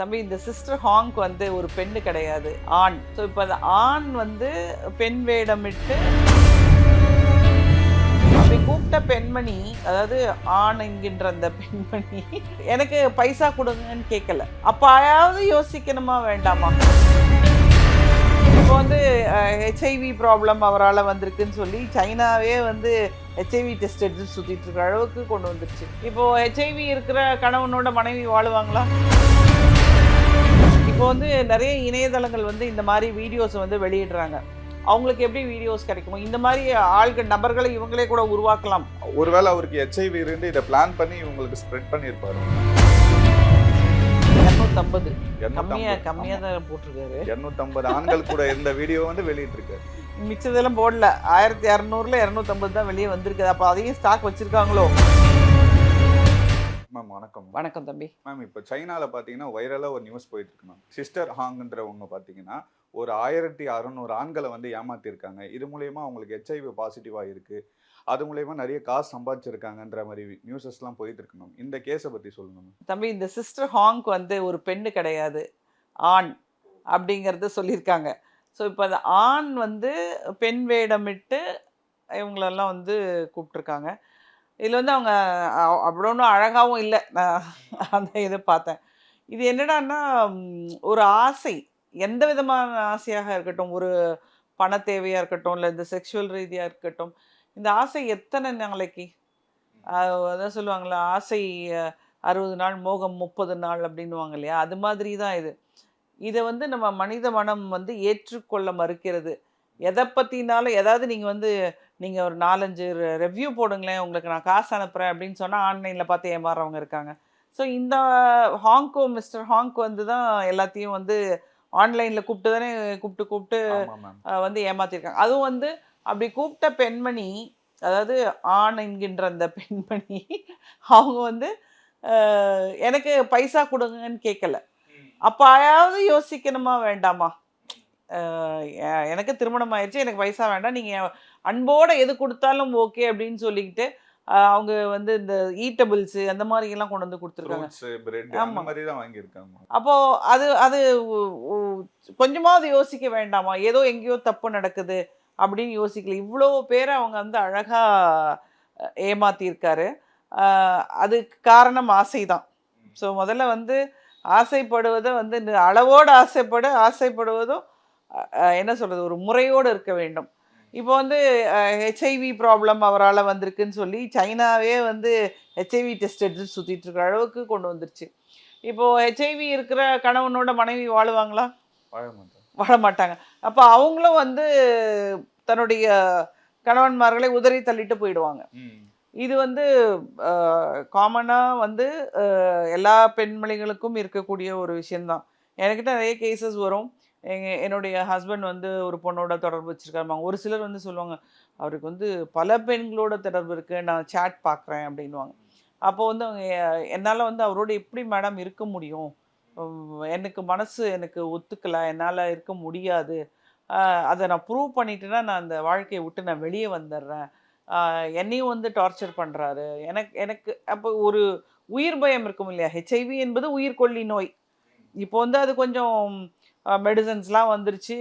தம்பி இந்த sister Hank வந்து ஒரு பெண்ணு கிடையாது ஆண். ஸோ இப்போ அந்த ஆண் வந்து பெண் வேடமிட்டு அப்படி கூப்பிட்ட பெண்மணி அதாவது ஆண் என்கின்ற அந்த பெண்மணி எனக்கு பைசா கொடுங்கன்னு கேட்கல. அப்பயாவது யோசிக்கணுமா வேண்டாமா? இப்போ வந்து ஹெச்ஐவி ப்ராப்ளம் அவரால் வந்திருக்குன்னு சொல்லி சைனாவே வந்து ஹெச்ஐவி டெஸ்ட் எடுத்து சுற்றிட்டு இருக்கிற அளவுக்கு கொண்டு வந்துருச்சு. இப்போது ஹெச்ஐவி இருக்கிற கணவனோட மனைவி வாழுவாங்களா? இப்போ வந்து நிறைய இணையதளங்கள் வந்து இந்த மாதிரி வீடியோஸ் வந்து வெளியிடுறாங்க. அவங்களுக்கு எப்படி வீடியோஸ் கிடைக்குமோ இந்த மாதிரி ஆள்கள் நபர்களை இவங்களே கூட உருவாக்கலாம். ஒருவேளை அவருக்கு ஹெச்ஐவி இருந்து இதை பிளான் பண்ணி உங்களுக்கு ஸ்ப்ரெட் பண்ணியிருப்பாரு. இரநூத்தம்பது கம்மியா கம்மியா தான் போட்டிருக்காரு. இரநூத்தம்பது ஆண்கள் கூட இருந்த வீடியோ வந்து வெளியிட்டிருக்காரு. மிச்சதெல்லாம் போடல. ஆயிரத்தி இரநூறுல இரநூத்தம்பது தான் வெளியே வந்திருக்குது. அப்போ அதையும் ஸ்டாக் வச்சிருக்காங்களோ? மேம் வணக்கம். வணக்கம் தம்பி. மேம் இப்போ சைனால பார்த்தீங்கன்னா வைரலாக ஒரு நியூஸ் போயிட்டு இருக்கு மேம் சிஸ்டர் ஹாங்ன்றவங்க பார்த்தீங்கன்னா ஒரு ஆயிரத்தி அறநூறு ஆண்களை வந்து ஏமாத்திருக்காங்க. இது மூலயமா அவங்களுக்கு ஹெச்ஐவி பாசிட்டிவாக இருக்கு. அது மூலயமா நிறைய காசு சம்பாதிச்சிருக்காங்கன்ற மாதிரி நியூஸஸ்லாம் போயிட்டு இருக்கு மேம் இந்த கேஸை பற்றி சொல்லுங்க மேம் தம்பி இந்த சிஸ்டர் ஹாங்க் வந்து ஒரு பெண்ணு கிடையாது. ஆண் அப்படிங்கிறத சொல்லியிருக்காங்க. ஸோ இப்போ அந்த ஆண் வந்து பெண் வேடமிட்டு இவங்களெல்லாம் வந்து கூப்பிட்ருக்காங்க இதில் வந்து அவங்க அ- அவ்வளோ ஒன்றும் அழகாகவும் இல்லை. நான் அந்த இதை பார்த்தேன். இது என்னடான்னா ஒரு ஆசை எந்த விதமான ஆசையாக இருக்கட்டும் ஒரு பண தேவையாக இருக்கட்டும் இல்லை இந்த செக்ஷுவல் ரீதியாக இருக்கட்டும் இந்த ஆசை எத்தனை நாளைக்கு? அதான் சொல்லுவாங்களா ஆசை அறுபது நாள் மோகம் முப்பது நாள் அப்படின்னுவாங்க இல்லையா? அது மாதிரி தான் இது. இதை வந்து நம்ம மனித மனம் வந்து ஏற்றுக்கொள்ள மறுக்கிறது. எதை பற்றினாலும் ஏதாவது நீங்கள் வந்து நீங்கள் ஒரு நாலஞ்சு ரெவ்யூ போடுங்களேன் உங்களுக்கு நான் காசு அனுப்புகிறேன் அப்படின்னு சொன்னால் ஆன்லைனில் பார்த்து ஏமாறுறவங்க இருக்காங்க. ஸோ இந்த ஹாங்கோ மிஸ்டர் ஹாங்க் வந்து தான் எல்லாத்தையும் வந்து ஆன்லைனில் கூப்பிட்டு தானே கூப்பிட்டு கூப்பிட்டு வந்து ஏமாத்திருக்காங்க. அதுவும் வந்து அப்படி கூப்பிட்ட பெண்மணி அதாவது ஆண் என்கின்ற அந்த பெண்மணி அவங்க வந்து எனக்கு பைசா கொடுங்கன்னு கேட்கல அப்பயாவது யோசிக்கணுமா? வேண்டாமா? எனக்கு திருமணம் ஆயிடுச்சு எனக்கு பைசா வேண்டாம் நீங்கள் அன்போட எது கொடுத்தாலும் ஓகே அப்படின்னு சொல்லிக்கிட்டு அவங்க வந்து இந்த ஈட்டபிள்ஸு அந்த மாதிரி எல்லாம் கொண்டு வந்து கொடுத்துருக்காங்க. அப்போ அது அது கொஞ்சமாவது யோசிக்க வேண்டாமா? ஏதோ எங்கேயோ தப்பு நடக்குது அப்படின்னு யோசிக்கல. இவ்வளோ பேரை அவங்க வந்து அழகா ஏமாத்தியிருக்காரு. அதுக்கு காரணம் ஆசை தான் ஸோ முதல்ல வந்து ஆசைப்படுவதை வந்து இந்த அளவோடு ஆசைப்பட ஆசைப்படுவதும் என்ன சொல்றது? ஒரு முறையோடு இருக்க வேண்டும். இப்போ வந்து ஹெச்ஐவி ப்ராப்ளம் அவரால் வந்திருக்குன்னு சொல்லி சைனாவே வந்து ஹெச்ஐவி டெஸ்ட் எடுத்து சுற்றிட்டு இருக்கிற அளவுக்கு கொண்டு வந்துருச்சு. இப்போ ஹெச்ஐவி இருக்கிற கணவனோட மனைவி வாழுவாங்களா? வாழ மாட்டேன் வாழ மாட்டாங்க. அப்போ அவங்களும் வந்து தன்னுடைய கணவன்மார்களை உதறி தள்ளிட்டு போயிடுவாங்க. இது வந்து காமனாக வந்து எல்லா பெண்மணிகளுக்கும் இருக்கக்கூடிய ஒரு விஷயம்தான். என்கிட்ட நிறைய கேசஸ் வரும். எங்கள் என்னுடைய ஹஸ்பண்ட் வந்து ஒரு பொண்ணோட தொடர்பு வச்சுருக்காருமாங்க ஒரு சிலர் வந்து சொல்லுவாங்க அவருக்கு வந்து பல பெண்களோட தொடர்பு இருக்குது நான் சேட் பார்க்குறேன் அப்படின்வாங்க அப்போ வந்து அவங்க என்னால் வந்து அவரோட எப்படி மேடம் இருக்க முடியும்? எனக்கு மனசு எனக்கு ஒத்துக்கலை என்னால் இருக்க முடியாது. அதை நான் ப்ரூவ் பண்ணிட்டேன்னா நான் அந்த வாழ்க்கையை விட்டு நான் வெளியே வந்துடுறேன். என்னையும் வந்து டார்ச்சர் பண்ணுறாரு எனக்கு எனக்கு அப்போ ஒரு உயிர் பயம் இருக்கும் இல்லையா? ஹெச்ஐவி என்பது உயிர்கொல்லி நோய். இப்போ வந்து அது கொஞ்சம் மெடிசன்ஸ்லாம் வந்துருச்சு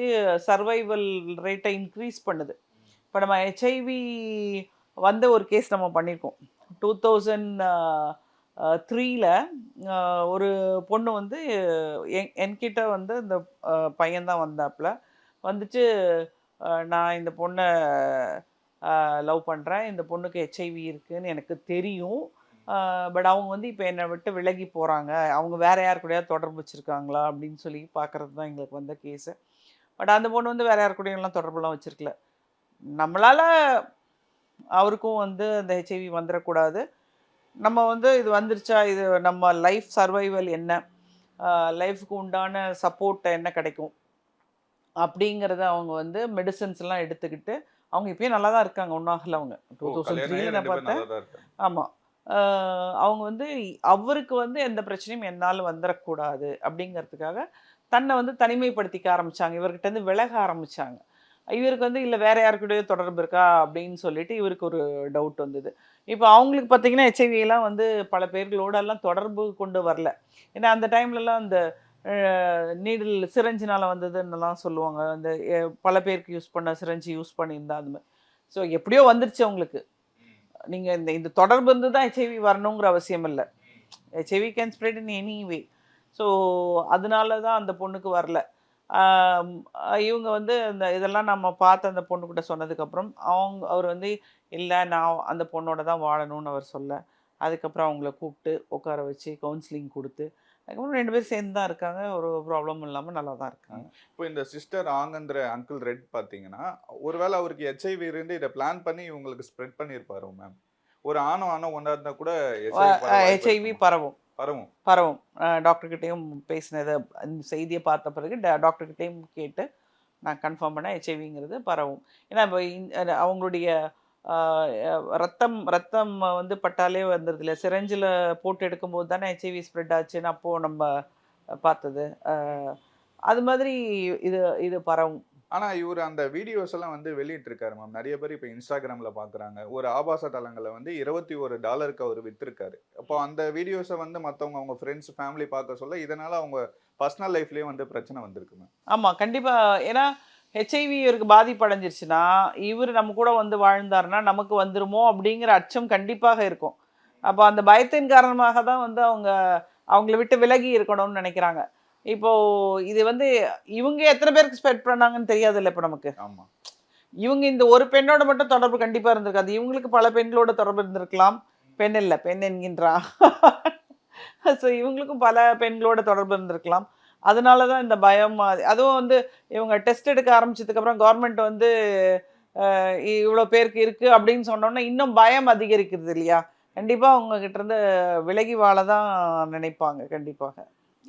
சர்வைவல் ரேட்டை இன்க்ரீஸ் பண்ணுது. இப்போ நம்ம ஹெச்ஐவி வந்த ஒரு கேஸ் நம்ம பண்ணியிருக்கோம் டூ தௌசண்ட் த்ரீல ஒரு பொண்ணு வந்து என் என்கிட்ட வந்து இந்த பையன்தான் வந்தாப்புல. வந்துச்சு நான் இந்த பொண்ணை லவ் பண்ணுறேன் இந்த பொண்ணுக்கு ஹெச்ஐவி இருக்குதுன்னு எனக்கு தெரியும். பட் அவங்க வந்து இப்போ என்னை விட்டு விலகி போகிறாங்க அவங்க வேற யார் கூடயாவது தொடர்பு வச்சுருக்காங்களா? அப்படின்னு சொல்லி பார்க்குறது தான் எங்களுக்கு வந்த கேஸு பட் அந்த பொண்ணு வந்து வேற யார் கூடயெல்லாம் தொடர்புலாம் வச்சுருக்கல. நம்மளால் அவருக்கும் வந்து அந்த ஹெச்ஐவி வந்துடக்கூடாது நம்ம வந்து இது வந்துருச்சா? இது நம்ம லைஃப் சர்வைவல் என்ன? லைஃப்க்கு உண்டான சப்போர்ட் என்ன கிடைக்கும்? அப்படிங்கிறத அவங்க வந்து மெடிசன்ஸ் எல்லாம் எடுத்துக்கிட்டு அவங்க இப்பயும் நல்லா தான் இருக்காங்க. ஒன்றும் ஆகல அவங்க. டூ தௌசண்ட் த்ரீல பார்த்தேன். ஆமாம் அவங்க வந்து அவருக்கு வந்து எந்த பிரச்சனையும் என்னால் வந்துடக்கூடாது அப்படிங்கிறதுக்காக தன்னை வந்து தனிமைப்படுத்திக்க ஆரம்பித்தாங்க இவர்கிட்ட இருந்து விலக ஆரம்பித்தாங்க இவருக்கு வந்து இல்லை வேறு யாருக்கூடயோ தொடர்பு இருக்கா? அப்படின்னு சொல்லிட்டு இவருக்கு ஒரு டவுட் வந்தது. இப்போ அவங்களுக்கு பார்த்தீங்கன்னா ஹெச்ஐவியெல்லாம் எல்லாம் வந்து பல பேர்களோடெல்லாம் தொடர்பு கொண்டு வரல. ஏன்னா அந்த டைம்லலாம் அந்த நீடில் சிரஞ்சினால் வந்ததுன்னெல்லாம் சொல்லுவாங்க. அந்த பல பேருக்கு யூஸ் பண்ண சிரஞ்சு யூஸ் பண்ணியிருந்தா அந்த மாதிரி ஸோ எப்படியோ வந்துருச்சு அவங்களுக்கு. நீங்கள் இந்த இந்த தொடர்பு இருந்து தான் ஹெச்ஐவி வரணுங்கிற அவசியம் இல்லை. HIV can spread in any way so அதனால தான் அந்த பொண்ணுக்கு வரல. இவங்க வந்து இந்த இதெல்லாம் நம்ம பார்த்து அந்த பொண்ணுக்கிட்ட சொன்னதுக்கப்புறம் அவங்க அவர் வந்து இல்லை நான் அந்த பொண்ணோட தான் வாழணும்னு அவர் சொல்ல. அதுக்கப்புறம் அவங்கள கூப்பிட்டு உட்கார வச்சு கவுன்சிலிங் கொடுத்து அதுக்கப்புறம் ரெண்டு பேரும் சேர்ந்து தான் இருக்காங்க. ஒரு ப்ராப்ளம் இல்லாமல் நல்லா தான் இருக்காங்க. இப்போ இந்த சிஸ்டர் ஆங்கன்ற அங்கிள் ரெட் பார்த்தீங்கன்னா ஒருவேளை அவருக்கு ஹெச்ஐவி இருந்து இதை பிளான் பண்ணி இவங்களுக்கு ஸ்ப்ரெட் பண்ணியிருப்பாரு மேம் ஒரு ஆணவம் ஆணவம் ஒன்றா இருந்தா கூட ஹெச்ஐவி பரவும். பரவும். பரவும். டாக்டர்கிட்டையும் பேசினதை செய்தியை பார்த்த பிறகு டாக்டர்கிட்டையும் கேட்டு நான் கன்ஃபார்ம் பண்ணேன் ஹெச்ஐவிங்கிறது பரவும். ஏன்னா இப்போ அவங்களுடைய ரத்தம் ரத்தம் வந்து பட்டாலே வந்துடுது இல்லை சிரஞ்சில் போட்டு எடுக்கும்போது தானே ஹெச்ஐவி ஸ்ப்ரெட் ஆச்சுன்னு அப்போது நம்ம பார்த்தது. அது மாதிரி இது இது பரவும். ஆனா இவர் அந்த வீடியோஸ் எல்லாம் வந்து வெளியிட்டு இருக்காரு மேம். நிறைய பேர் இப்போ இன்ஸ்டாகிராம்ல பாக்குறாங்க. ஒரு ஆபாச தளங்களை வந்து இருபத்தி ஒரு டாலருக்கு அவர் வித்திருக்காரு. அப்போ அந்த வீடியோஸை வந்து மத்தவங்க அவங்க ஃப்ரெண்ட்ஸ் ஃபேமிலி பார்க்க சொல்ல இதனால அவங்க பர்சனல் லைஃப்லயே வந்து பிரச்சனை வந்திருக்கு மேம். ஆமாம் கண்டிப்பாக ஏன்னா ஹெச்ஐவி இவருக்கு பாதிப்படைஞ்சிருச்சுன்னா இவர் நம்ம கூட வந்து வாழ்ந்தாருன்னா நமக்கு வந்துருமோ அப்படிங்கிற அச்சம் கண்டிப்பாக இருக்கும். அப்போ அந்த பயத்தின் காரணமாக தான் வந்து அவங்க அவங்கள விட்டு விலகி இருக்கணும்னு நினைக்கிறாங்க. இப்போ இது வந்து இவங்க எத்தனை பேருக்கு ஸ்ப்ரெட் பண்ணாங்கன்னு தெரியாதுல்ல இப்போ நமக்கு. ஆமா. இவங்க இந்த ஒரு பெண்ணோட மட்டும் தொடர்பு கண்டிப்பாக இருந்திருக்காது. இவங்களுக்கு பல பெண்களோட தொடர்பு இருந்திருக்கலாம். பெண் இல்லை பெண் என்கின்றான் ஸோ இவங்களுக்கும் பல பெண்களோட தொடர்பு இருந்திருக்கலாம். அதனால தான் இந்த பயம் அதுவும் வந்து இவங்க டெஸ்ட் எடுக்க ஆரம்பிச்சதுக்கப்புறம் கவர்மெண்ட் வந்து இவ்வளோ பேருக்கு இருக்குது அப்படின்னு சொன்னோன்னே இன்னும் பயம் அதிகரிக்கிறது இல்லையா? கண்டிப்பாக அவங்கக்கிட்ட இருந்து விலகி வாழ தான் நினைப்பாங்க கண்டிப்பாக.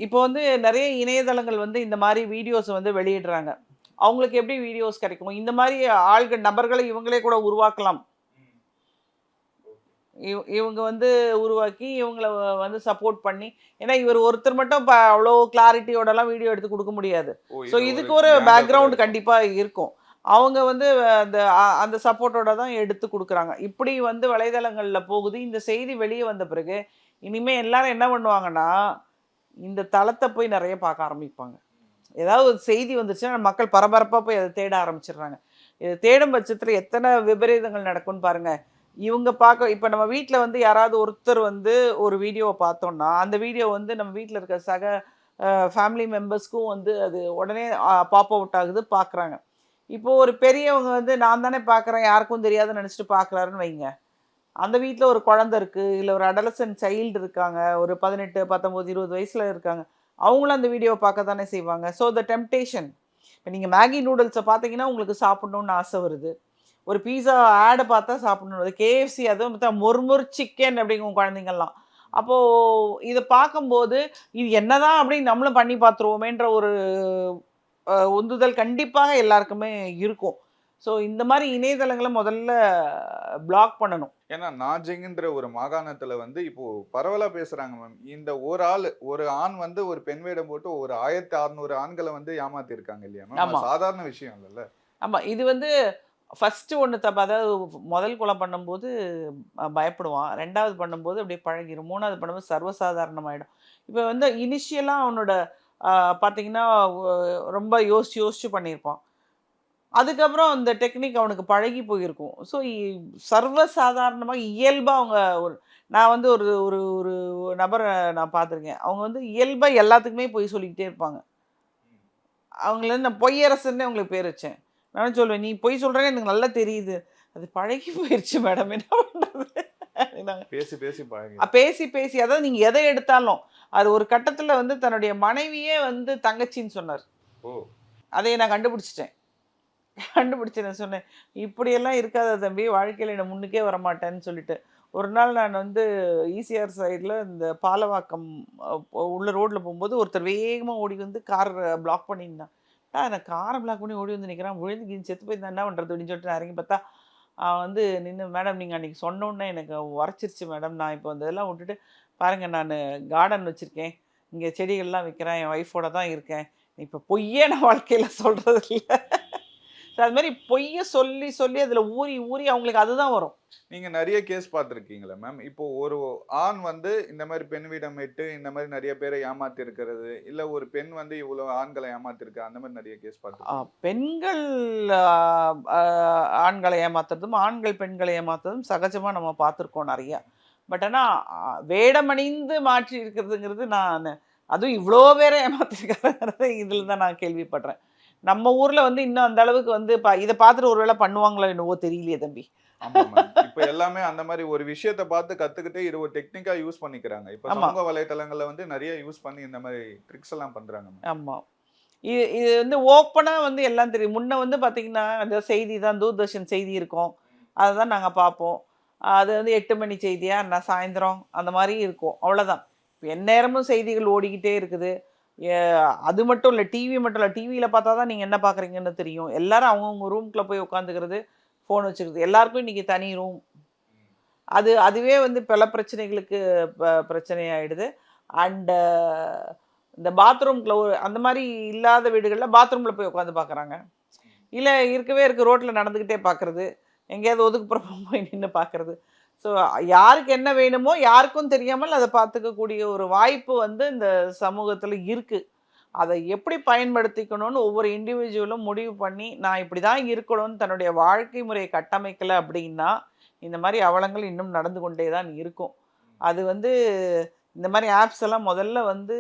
இப்போ வந்து நிறைய இணையதளங்கள் வந்து இந்த மாதிரி வீடியோஸ் வந்து வெளியிடுறாங்க. அவங்களுக்கு எப்படி வீடியோஸ் கிடைக்கும் இந்த மாதிரி ஆள்கள் நபர்களை இவங்களே கூட உருவாக்கலாம். இவ- இவங்க வந்து உருவாக்கி இவங்கள வந்து சப்போர்ட் பண்ணி ஏன்னா இவர் ஒருத்தர் மட்டும் இப்போ அவ்வளோ கிளாரிட்டியோடலாம் வீடியோ எடுத்து கொடுக்க முடியாது. ஸோ இது இதுக்கு ஒரு பேக்ரவுண்ட் கண்டிப்பாக இருக்கும். அவங்க வந்து அந்த அந்த சப்போர்ட்டோட தான் எடுத்து கொடுக்குறாங்க. இப்படி வந்து வலைதளங்களில் போகுது. இந்த செய்தி வெளியே வந்த பிறகு இனிமே எல்லாரும் என்ன பண்ணுவாங்கன்னா இந்த தளத்தை போய் நிறைய பார்க்க ஆரம்பிப்பாங்க. ஏதாவது ஒரு செய்தி வந்துச்சுன்னா மக்கள் பரபரப்பாக போய் அதை தேட ஆரம்பிச்சிடுறாங்க. இது தேடும் பட்சத்தில் எத்தனை விபரீதங்கள் நடக்கும்னு பாருங்க. இவங்க பார்க்க இப்போ நம்ம வீட்டில் வந்து யாராவது ஒருத்தர் வந்து ஒரு வீடியோவை பார்த்தோம்னா அந்த வீடியோ வந்து நம்ம வீட்டில் இருக்க சக ஃபேமிலி மெம்பர்ஸ்க்கும் வந்து அது உடனே பாப் அவுட் ஆகுது பார்க்குறாங்க இப்போது ஒரு பெரியவங்க வந்து நான் தானே பார்க்குறேன் யாருக்கும் தெரியாதுன்னு நினச்சிட்டு பார்க்குறாருன்னு வைங்க. அந்த வீட்டில் ஒரு குழந்தை இருக்குது இல்லை ஒரு அடலசன் சைல்டு இருக்காங்க ஒரு பதினெட்டு பத்தொம்போது இருபது வயசில் இருக்காங்க அவங்களும் அந்த வீடியோவை பார்க்க தானே செய்வாங்க. ஸோ த டெம்டேஷன் இப்போ நீங்கள் மேகி நூடுல்ஸை பார்த்தீங்கன்னா உங்களுக்கு சாப்பிட்ணுன்னு ஆசை வருது. ஒரு பீஸா ஆடை பார்த்தா சாப்பிடணும். வருது கேஎஃப்சி அதுவும் பார்த்தா மொர்முர் சிக்கன் அப்படிங்கும் குழந்தைங்கள்லாம். அப்போது இதை பார்க்கும்போது இது என்னதான் அப்படின்னு நம்மளும் பண்ணி பார்த்துருவோமேன்ற ஒரு உந்துதல் கண்டிப்பாக எல்லாருக்குமே இருக்கும். ஸோ இந்த மாதிரி இணையதளங்களை முதல்ல பிளாக் பண்ணணும். ஏன்னா நாஜிங்ன்ற ஒரு மாகாணத்துல வந்து இப்போ பரவலா பேசுறாங்க மேம் இந்த ஒரு ஆள் ஒரு ஆண் வந்து ஒரு பெண் வேடம் போட்டு ஒரு ஆயிரத்தி அறுநூறு ஆண்களை வந்து ஏமாத்தி இருக்காங்க இல்லையா மேம். அது சாதாரண விஷயம் இல்லைல்ல. ஆமாம் இது வந்து ஃபஸ்ட்டு ஒன்று தப்பு அதாவது முதல் கொலை பண்ணும்போது பயப்படுவான். ரெண்டாவது பண்ணும்போது அப்படியே பழகிடும் மூணாவது பண்ணும்போது சர்வசாதாரணமாயிடும். இப்போ வந்து இனிஷியலாக அவனோட பார்த்தீங்கன்னா ரொம்ப யோசிச்சு யோசிச்சு பண்ணியிருப்பான். அதுக்கப்புறம் அந்த டெக்னிக் அவனுக்கு பழகி போயிருக்கும். ஸோ சர்வசாதாரணமாக இயல்பாக அவங்க ஒரு நான் வந்து ஒரு ஒரு ஒரு நபரை நான் பார்த்துருக்கேன். அவங்க வந்து இயல்பாக எல்லாத்துக்குமே போய் சொல்லிக்கிட்டே இருப்பாங்க. அவங்கள நான் பொய்யரசுன்னே அவங்களுக்கு பேர் வச்சேன். நான் சொல்லுவேன் நீ பொய் சொல்கிறேன்னு எனக்கு நல்லா தெரியுது. அது பழகி போயிடுச்சு மேடம் என்ன பண்ணுறது பேசி பேசி பேசி பேசி அதாவது நீங்கள் எதை எடுத்தாலும் அது ஒரு கட்டத்தில் வந்து தன்னுடைய மனைவியே வந்து தங்கச்சின்னு சொன்னார். ஓ. அதை நான் கண்டுபிடிச்சிட்டேன். கண்டுபிடிச்சு நான் சொன்னேன். இப்படியெல்லாம் இருக்காத தம்பி வாழ்க்கையில் நான் முன்னுக்கே வரமாட்டேன்னு சொல்லிட்டு. ஒரு நாள் நான் வந்து ஈசிஆர் சைடில் இந்த பாலவாக்கம் உள்ள ரோட்டில் போகும்போது ஒருத்தர் வேகமாக ஓடி வந்து கார் பிளாக் பண்ணியிருந்தான். ஆ நான் காரை பிளாக் பண்ணி ஓடி வந்து நிற்கிறான் விழுந்து கிஞ்சி செத்து போய் என்ன பண்ணுறது அப்படின்னு சொல்லிட்டு நான் இறங்கி பார்த்தா அவன் வந்து நின்று மேடம் நீங்கள் அன்றைக்கி சொன்னோன்னே எனக்கு உரைச்சிருச்சு மேடம். நான் இப்போ இந்த இதெல்லாம் விட்டுட்டு பாருங்கள் நான் கார்டன் வச்சுருக்கேன். இங்கே செடிகள்லாம் விற்கிறேன் என் ஒய்ஃபோட தான் இருக்கேன். இப்போ பொய்யே நான் வாழ்க்கையில் சொல்கிறது இல்லை அது மாதிரி பொய்ய சொல்லி சொல்லி அதுல ஊறி ஊறி அவங்களுக்கு அதுதான் வரும். நீங்க நிறைய கேஸ் பார்த்துருக்கீங்களா மேம் இப்போ ஒரு ஆண் வந்து இந்த மாதிரி பெண் வீடமிட்டு இந்த மாதிரி நிறைய பேரை ஏமாத்தி இருக்கிறது இல்ல ஒரு பெண் வந்து இவ்வளவு ஆண்களை ஏமாத்தி இருக்கு அந்த மாதிரி நிறைய கேஸ் பார்த்து பெண்கள் ஆண்களை ஏமாத்துறதும் ஆண்கள் பெண்களை ஏமாத்துறதும் சகஜமா நம்ம பார்த்துருக்கோம் நிறைய. பட் ஆனா ஆ, வேடமணிந்து மாற்றி இருக்கிறதுங்கிறது நான் அதுவும் இவ்வளோ பேரை ஏமாத்திருக்காங்கிறத இதில் தான் நான் கேள்விப்படுறேன். நம்ம ஊர்ல வந்து இன்னும் அந்த அளவுக்கு வந்து இதை பார்த்துட்டு ஒருவேளை பண்ணுவாங்களோ என்னவோ தெரியலையே தம்பி. இப்போ எல்லாமே அந்த மாதிரி ஒரு விஷயத்தை பார்த்து கத்துக்கிட்டு இது ஒரு டெக்னிக்கா யூஸ் பண்ணிக்கிறாங்க. இப்போ. சமூக வலைத்தளங்கள்ல வந்து நிறைய யூஸ் பண்ணி இந்த மாதிரி ட்ரிக்ஸ் எல்லாம் பண்றாங்க ஆமா. இது இது வந்து ஓப்பனா வந்து எல்லாம் தெரியும். முன்ன வந்து பாத்தீங்கன்னா அந்த செய்தி தான் தூர்தர்ஷன் செய்தி இருக்கும். அதை தான் நாங்கள் பார்ப்போம். அது வந்து எட்டு மணி செய்தியா நான் சாயந்தரம் அந்த மாதிரி இருக்கும். அவ்வளோதான் எந்நேரமும் செய்திகள் ஓடிக்கிட்டே இருக்குது. அது மட்டும் இல்லை டிவி மட்டும் இல்லை டிவியில் பார்த்தா தான் நீங்கள் என்ன பார்க்குறீங்கன்னு தெரியும். எல்லாரும் அவங்கவுங்க ரூம்குள்ளே போய் உட்காந்துக்கிறது ஃபோன் வச்சுக்கிறது. எல்லாருக்கும் இன்றைக்கி தனி ரூம் அது அதுவே வந்து பல பிரச்சனைகளுக்கு ப- பிரச்சனையாயிடுது. அண்டு இந்த பாத்ரூம்குள்ள ஒரு அந்த மாதிரி இல்லாத வீடுகளில் பாத்ரூமில் போய் உட்காந்து பார்க்குறாங்க. இல்லை இருக்கவே இருக்குது ரோட்டில் நடந்துக்கிட்டே பார்க்குறது. எங்கேயாவது ஒதுக்குப்புறமா போய் நின்று பார்க்குறது. ஸோ யாருக்கு என்ன வேணுமோ யாருக்கும் தெரியாமல் அதை பார்த்துக்கக்கூடிய ஒரு வாய்ப்பு வந்து இந்த சமூகத்தில் இருக்குது அதை எப்படி பயன்படுத்திக்கணும்னு ஒவ்வொரு இண்டிவிஜுவலும் முடிவு பண்ணி நான் இப்படி தான் இருக்கணும்னு தன்னுடைய வாழ்க்கை முறையை கட்டமைக்கலை அப்படின்னா இந்த மாதிரி அவலங்கள் இன்னும் நடந்து கொண்டே தான் இருக்கும். அது வந்து இந்த மாதிரி ஆப்ஸ் எல்லாம் முதல்ல வந்து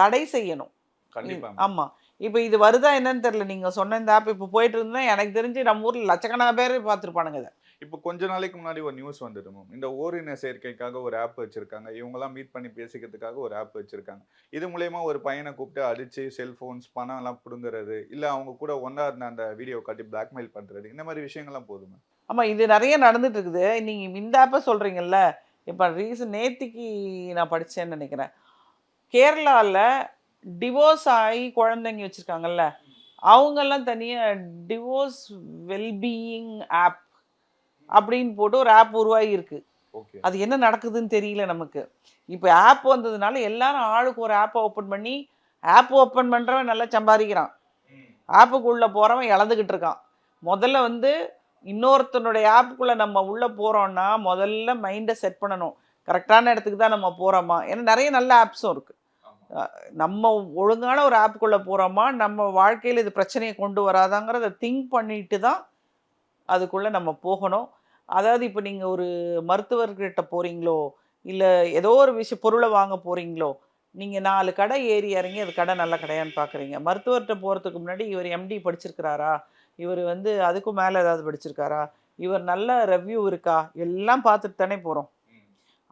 தடை செய்யணும். கண்டிப்பா ma'am. ஆமா. இப்போ இது வருதா என்னன்னு தெரியல. நீங்க சொன்ன இந்த ஆப் இப்போ போயிட்டு இருந்தா எனக்கு தெரிஞ்சு நம்ம ஊர்ல லட்சக்கணக்கான பேர் பார்த்துருப்பானுங்க இதை. இப்போ கொஞ்ச நாளைக்கு முன்னாடி ஒரு நியூஸ் வந்தது மேம் இந்த ஓரின சேர்க்கைக்காக ஒரு ஆப் வச்சிருக்காங்க. இவங்கெல்லாம் மீட் பண்ணி பேசிக்கிறதுக்காக ஒரு ஆப் வச்சிருக்காங்க. இது மூலயமா ஒரு பையனை கூப்பிட்டு அடிச்சு செல்போன்ஸ் பணம் எல்லாம் பிடுங்குறது இல்லை அவங்க கூட ஒன்றா இருந்த அந்த வீடியோ காட்டி பிளாக்மெயில் பண்ணுறது இந்த மாதிரி விஷயங்கள்லாம் போதும்? மேம் இது நிறைய நடந்துட்டு இருக்குது நீங்கள் இந்த ஆப்பை சொல்கிறீங்கல்ல இப்போ ரீசன் நேத்திக்கு நான் படித்தேன்னு நினைக்கிறேன். கேரளாவில் டிவோர்ஸ் ஆகி குழந்தைங்க வச்சுருக்காங்கல்ல அவங்கெல்லாம் தனியாக டிவோர்ஸ் வெல்பீயிங் ஆப் அப்படின்னு போட்டு ஒரு ஆப் உருவாகி இருக்கு. ஓகே அது என்ன நடக்குதுன்னு தெரியல நமக்கு. இப்போ ஆப் வந்ததுனால எல்லாரும் ஆளுக்கு ஒரு ஆப்பை ஓப்பன் பண்ணி ஆப் ஓப்பன் பண்ணுறவன் நல்லா சம்பாதிக்கிறான். ஆப்புக்குள்ளே போகிறவன் இழந்துக்கிட்டு இருக்கான். முதல்ல வந்து இன்னொருத்தனுடைய ஆப்புக்குள்ளே நம்ம உள்ளே போகிறோன்னா முதல்ல மைண்டை செட் பண்ணணும். கரெக்டான இடத்துக்கு தான் நம்ம போகிறோமா ஏன்னா நிறைய நல்ல ஆப்ஸும் இருக்குது நம்ம ஒழுங்கான ஒரு ஆப்புக்குள்ளே போகிறோமா நம்ம வாழ்க்கையில் இது பிரச்சனையை கொண்டு வராதாங்கிறத திங்க் பண்ணிட்டு தான் அதுக்குள்ளே நம்ம போகணும். அதாவது இப்போ நீங்கள் ஒரு மருத்துவர்கிட்ட போகிறீங்களோ இல்லை ஏதோ ஒரு விஷயம் பொருளை வாங்க போகிறீங்களோ நீங்கள் நாலு கடை ஏறி இறங்கி அது கடை நல்ல கடையான்னு பார்க்குறீங்க மருத்துவர்கிட்ட போகிறதுக்கு முன்னாடி இவர் எம்டி படிச்சிருக்கிறாரா? இவர் வந்து அதுக்கும் மேலே ஏதாவது படிச்சிருக்காரா? இவர் நல்ல ரெவ்யூ இருக்கா? எல்லாம் பார்த்துட்டு தானே போகிறோம்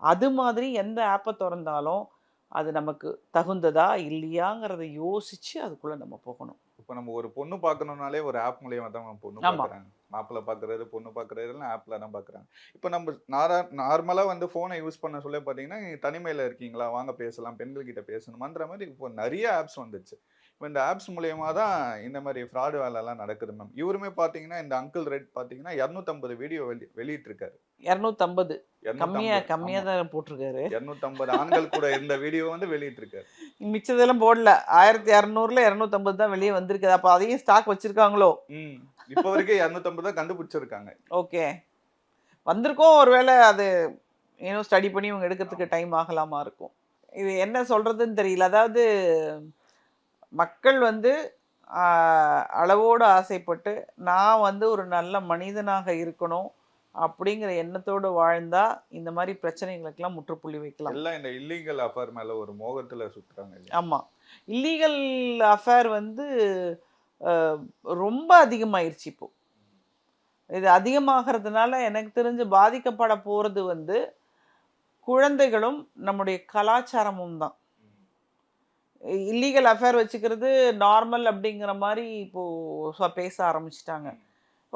அது மாதிரி எந்த ஆப்பை திறந்தாலும் அது நமக்கு தகுந்ததா இல்லையாங்கிறத யோசிச்சு அதுக்குள்ளே நம்ம போகணும். இப்போ நம்ம ஒரு பொண்ணு பார்க்கணும்னாலே ஒரு ஆப் மூலியமா தான் பொண்ணு ஆமா. பார்க்குறாங்க மாப்பிள்ளை பார்க்குறது பொண்ணு பார்க்குறது எல்லாம் ஆப்பில் தான் பார்க்குறாங்க இப்போ நம்ம நாரா நார்மலாக வந்து ஃபோனை யூஸ் பண்ண சொல்ல பார்த்தீங்கன்னா தனிமையில் இருக்கீங்களா? வாங்க பேசலாம் பெண்கள் கிட்ட பேசணுமான்ற மாதிரி இப்போ நிறைய ஆப்ஸ் வந்துச்சு. இப்போ இந்த ஆப்ஸ் மூலியமா தான் இந்த மாதிரி ஃப்ராடு வேலைலாம் நடக்குது மேம் இவருமே பார்த்தீங்கன்னா இந்த அங்கிள் ரெட் பார்த்தீங்கன்னா இரநூத்தம்பது வீடியோ வெளி வெளியிட்டிருக்காரு. இரநூத்தம்பது. கம்மியாக 250 கம்மியாக. தான் போட்டிருக்காரு. 250 ஆண்கள் கூட இருந்த வீடியோ வந்து வெளியிட்டிருக்காரு. மிச்சதெல்லாம் போடல. ஆயிரத்தி இரநூறுல இரநூத்தம்பது தான் வெளியே வந்திருக்குது. அப்போ அதையும் ஸ்டாக் வச்சிருக்காங்களோ? ம். இப்போ வரைக்கும் 250 தான் கண்டுபிடிச்சிருக்காங்க. ஓகே. வந்திருக்கோம். ஒருவேளை அது இன்னும் ஸ்டடி பண்ணி இவங்க எடுக்கிறதுக்கு டைம் ஆகலாமா இருக்கும். இது என்ன சொல்கிறதுன்னு தெரியல. அதாவது மக்கள் வந்து அளவோடு ஆசைப்பட்டு நான் வந்து ஒரு நல்ல மனிதனாக இருக்கணும். அப்படிங்கிற எண்ணத்தோடு வாழ்ந்தா இந்த மாதிரி பிரச்சனைகளுக்கெல்லாம் முற்றுப்புள்ளி வைக்கலாம். எல்லாம் இந்த இல்லீகல் அஃபேர் மேல ஒரு மோகத்துல இல்லையா? ஆமாம் இல்லீகல் அஃபேர் வந்து ரொம்ப அதிகமாயிருச்சு இப்போ. இது அதிகமாகிறதுனால எனக்கு தெரிஞ்சு பாதிக்கப்பட போகிறது வந்து குழந்தைகளும் நம்முடைய கலாச்சாரமும் தான். இல்லீகல் அஃபேர் வச்சுக்கிறது நார்மல் அப்படிங்கிற மாதிரி இப்போது பேச ஆரம்பிச்சிட்டாங்க.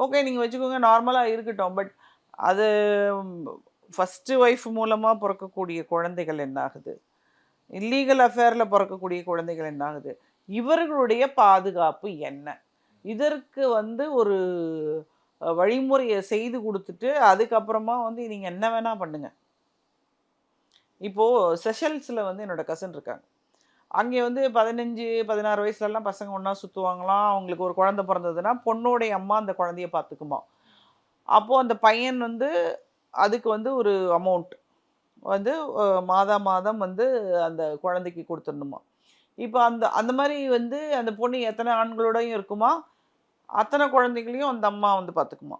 ஓகே நீங்கள் வச்சுக்கோங்க நார்மலாக இருக்கட்டும். பட் அது ஃபஸ்ட்டு ஒய்ஃப் மூலமாக பிறக்கக்கூடிய குழந்தைகள் என்ன ஆகுது இல்லீகல் அஃபேரில் பிறக்கக்கூடிய குழந்தைகள் என்ன ஆகுது இவர்களுடைய பாதுகாப்பு என்ன? இதற்கு வந்து ஒரு வழிமுறையை செய்து கொடுத்துட்டு அதுக்கப்புறமா வந்து நீங்கள் என்ன வேணால் பண்ணுங்கள் இப்போது செஷல்ஸில் வந்து என்னோட கசன் இருக்காங்க. அங்கே வந்து பதினஞ்சு பதினாறு வயசுலலாம் பசங்க ஒன்றா சுற்றுவாங்களாம் அவங்களுக்கு ஒரு குழந்தை பிறந்ததுன்னா பொண்ணோடைய அம்மா அந்த குழந்தைய பார்த்துக்குமா? அப்போது அந்த பையன் வந்து அதுக்கு வந்து ஒரு அமௌண்ட் வந்து மாதா மாதம் வந்து அந்த குழந்தைக்கு கொடுத்துடணுமா. இப்போ அந்த அந்த மாதிரி வந்து அந்த பொண்ணு எத்தனை ஆண்களோடையும் இருக்குமா? அத்தனை குழந்தைகளையும் அந்த அம்மா வந்து பார்த்துக்குமா.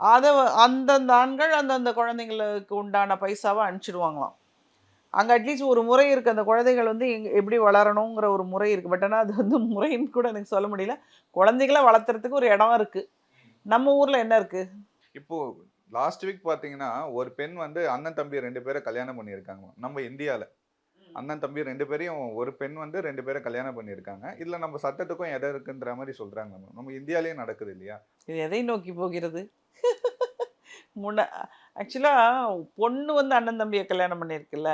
அதை அந்தந்த ஆண்கள் அந்தந்த குழந்தைங்களுக்கு உண்டான பைசாவை அனுப்பிச்சிடுவாங்களாம். அங்கே அட்லீஸ்ட் ஒரு முறை இருக்குது அந்த குழந்தைகள் வந்து எங் எப்படி வளரணுங்கிற ஒரு முறை இருக்குது பட் ஆனால் அது வந்து முறைன்னு கூட எனக்கு சொல்ல முடியல. குழந்தைகளை வளர்த்துறதுக்கு ஒரு இடம் இருக்குது நம்ம ஊரில் என்ன இருக்குது இப்போ லாஸ்ட் வீக் பாத்தீங்கன்னா ஒரு பெண் வந்து அண்ணன் தம்பி ரெண்டு பேரை கல்யாணம் பண்ணியிருக்காங்க. நம்ம இந்தியால. அண்ணன் தம்பி ரெண்டு பேரையும் ஒரு பெண் வந்து ரெண்டு பேரை கல்யாணம் பண்ணியிருக்காங்க. இதுல நம்ம சட்டத்துக்கும் இடம் இருக்குன்ற மாதிரி சொல்றாங்க நம்ம நம்ம இந்தியாலயே நடக்குது இல்லையா? இது எதை நோக்கி போகிறது? முன்ன ஆக்சுவலாக பொண்ணு வந்து அண்ணன் தம்பியை கல்யாணம் பண்ணியிருக்குல்ல.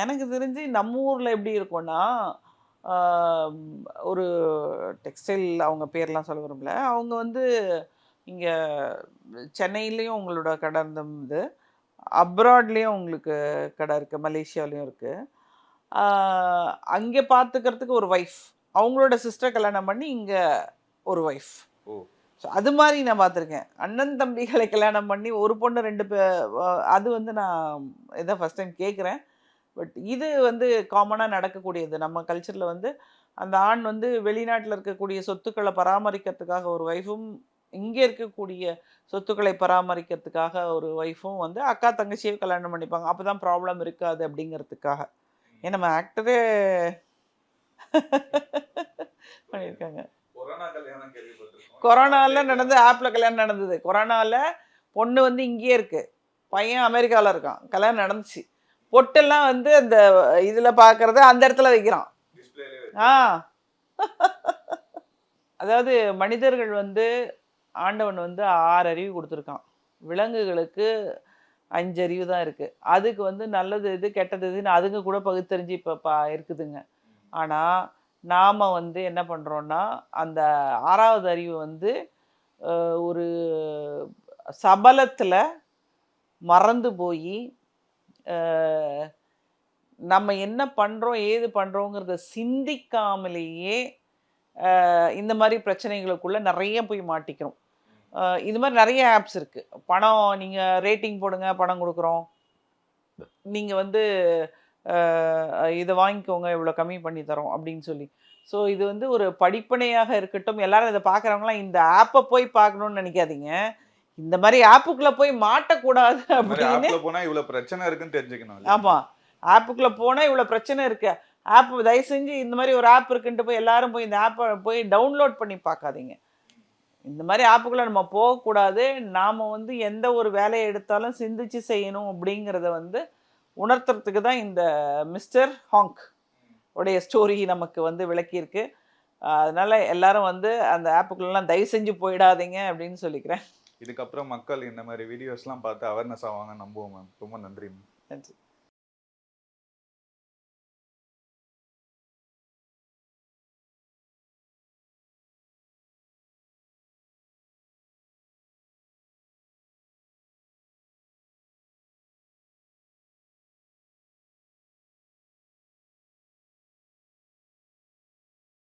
எனக்கு தெரிஞ்சு நம்ம ஊரில் எப்படி இருக்கும்னா ஒரு டெக்ஸ்டைல் அவங்க பேர்லாம் சொல்ல விரும்பல. அவங்க வந்து இங்கே சென்னையிலையும் உங்களோட கடை இருந்தது. அப்ராட்லேயும் உங்களுக்கு கடை இருக்குது மலேசியாலேயும் இருக்குது அங்கே பார்த்துக்கிறதுக்கு ஒரு ஒய்ஃப் அவங்களோட சிஸ்டர் கல்யாணம் பண்ணி இங்கே ஒரு ஒய்ஃப் ஸோ அது மாதிரி நான் பார்த்துருக்கேன் அண்ணன் தம்பிகளை கல்யாணம் பண்ணி ஒரு பொண்ணு ரெண்டு பே அஹ் அது வந்து நான் இதான் ஃபஸ்ட் டைம் கேட்குறேன் பட் இது வந்து காமனாக நடக்கக்கூடியது. நம்ம கல்ச்சரில் வந்து அந்த ஆண் வந்து வெளிநாட்டில் இருக்கக்கூடிய சொத்துக்களை பராமரிக்கிறதுக்காக ஒரு ஒய்ஃபும் இங்கே இருக்கக்கூடிய சொத்துக்களை பராமரிக்கிறதுக்காக ஒரு ஒய்ஃபும் வந்து அக்கா தங்கச்சியை கல்யாணம் பண்ணிப்பாங்க. அப்போ தான் ப்ராப்ளம் இருக்காது அப்படிங்கிறதுக்காக. ஏன் நம்ம ஆக்டரே பண்ணியிருக்காங்க. கொரோனா கல்யாணம் கேள்விப்பட்டிருக்கோம். கொரோனால நடந்து ஆப்பில் கல்யாணம் நடந்தது. கொரோனால பொண்ணு வந்து இங்கேயே இருக்கு. பையன் அமெரிக்காவில் இருக்கான். கல்யாணம் நடந்துச்சு. பொட்டெல்லாம் வந்து அந்த இதில் பார்க்கறத அந்த இடத்துல வைக்கிறான். ஆ. அதாவது மனிதர்கள் வந்து ஆண்டவன் வந்து ஆறு அறிவு கொடுத்துருக்கான். விலங்குகளுக்கு அஞ்சு அறிவு தான் இருக்குது அதுக்கு வந்து நல்லது இது கெட்டது இதுன்னு அதுங்க கூட பகுத்தறிஞ்சு இப்போ பா இருக்குதுங்க. ஆனால் நாம் வந்து என்ன பண்ணுறோன்னா அந்த ஆறாவது அறிவு வந்து ஒரு சபலத்தில் மறந்து போய் நம்ம என்ன பண்ணுறோம் ஏது பண்ணுறோங்கிறத சிந்திக்காமலேயே இந்த மாதிரி பிரச்சனைகளுக்குள்ளே நிறைய போய் மாட்டிக்கிறோம். இது மாதிரி நிறைய ஆப்ஸ் இருக்குது பணம் நீங்கள் ரேட்டிங் போடுங்க பணம் கொடுக்குறோம். நீங்கள் வந்து இதை வாங்கிக்கோங்க இவ்வளோ கம்மி பண்ணி தரோம் அப்படின்னு சொல்லி. ஸோ இது வந்து ஒரு படிப்பனையாக இருக்கட்டும். எல்லாரும் இதை பார்க்குறவங்களாம் இந்த ஆப்பை போய் பார்க்கணுன்னு நினைக்காதீங்க. இந்த மாதிரி ஆப்புக்குள்ளே போய் மாட்டக்கூடாது அப்படின்னு போனா இவ்வளவு பிரச்சனை இருக்குன்னு தெரிஞ்சுக்கணும்? ஆமாம் ஆப்புக்குள்ளே போனால் இவ்வளோ பிரச்சனை இருக்கு. ஆப் தயவு செஞ்சு இந்த மாதிரி ஒரு ஆப் இருக்குன்ட்டு போய் எல்லாரும் போய் இந்த ஆப்பை போய் டவுன்லோட் பண்ணி பார்க்காதீங்க. இந்த மாதிரி ஆப்புக்குள்ளே நம்ம போகக்கூடாது. நாம் வந்து எந்த ஒரு வேலையை எடுத்தாலும் சிந்திச்சு செய்யணும் அப்படிங்கிறத வந்து உணர்த்துறதுக்கு தான் இந்த மிஸ்டர் ஹாங்க் உடைய ஸ்டோரி நமக்கு வந்து விளக்கியிருக்கு. அதனால எல்லாரும் வந்து அந்த ஆப்புக்குள்ளெல்லாம் தயவு செஞ்சு போயிடாதீங்க அப்படின்னு சொல்லிக்கிறேன். இதுக்கப்புறம் மக்கள் இந்த மாதிரி வீடியோஸ்லாம் பார்த்து அவேர்னஸ் ஆவாங்க நம்புவோம் மேம் ரொம்ப நன்றி மேம் நன்றி.